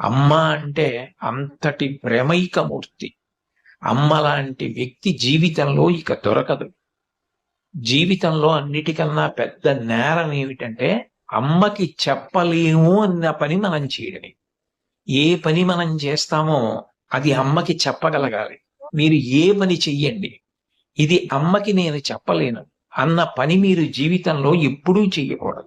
అమ్మ అంటే అంతటి ప్రేమైక మూర్తి అమ్మ లాంటి వ్యక్తి జీవితంలో ఇక దొరకదు. జీవితంలో అన్నిటికన్నా పెద్ద నేరం ఏమిటంటే అమ్మకి చెప్పలేము అన్న పని మనం చేయడమే. ఏ పని మనం చేస్తామో అది అమ్మకి చెప్పగలగాలి. మీరు ఏ పని చెయ్యండి ఇది అమ్మకి నేను చెప్పలేను అన్న పని మీరు జీవితంలో ఎప్పుడూ చెయ్యకూడదు.